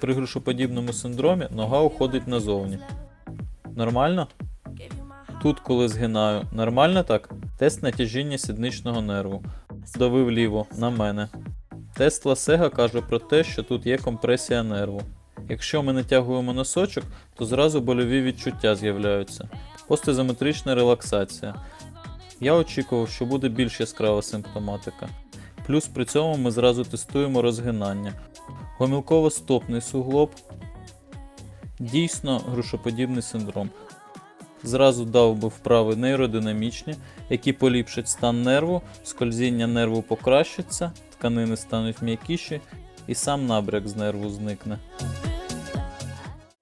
При грушоподібному синдромі нога уходить назовні. Нормально? Тут, коли згинаю, нормально так? Тест натяжіння сідничного нерву. Давив ліво на мене. Тест Ласега каже про те, що тут є компресія нерву. Якщо ми натягуємо носочок, то зразу больові відчуття з'являються. Постізометрична релаксація. Я очікував, що буде більш яскрава симптоматика. Плюс при цьому ми зразу тестуємо розгинання. Гомілково-стопний суглоб. Дійсно грушоподібний синдром. Зразу дав би вправи нейродинамічні, які поліпшать стан нерву, скользіння нерву покращиться, тканини стануть м'якіші і сам набряк з нерву зникне.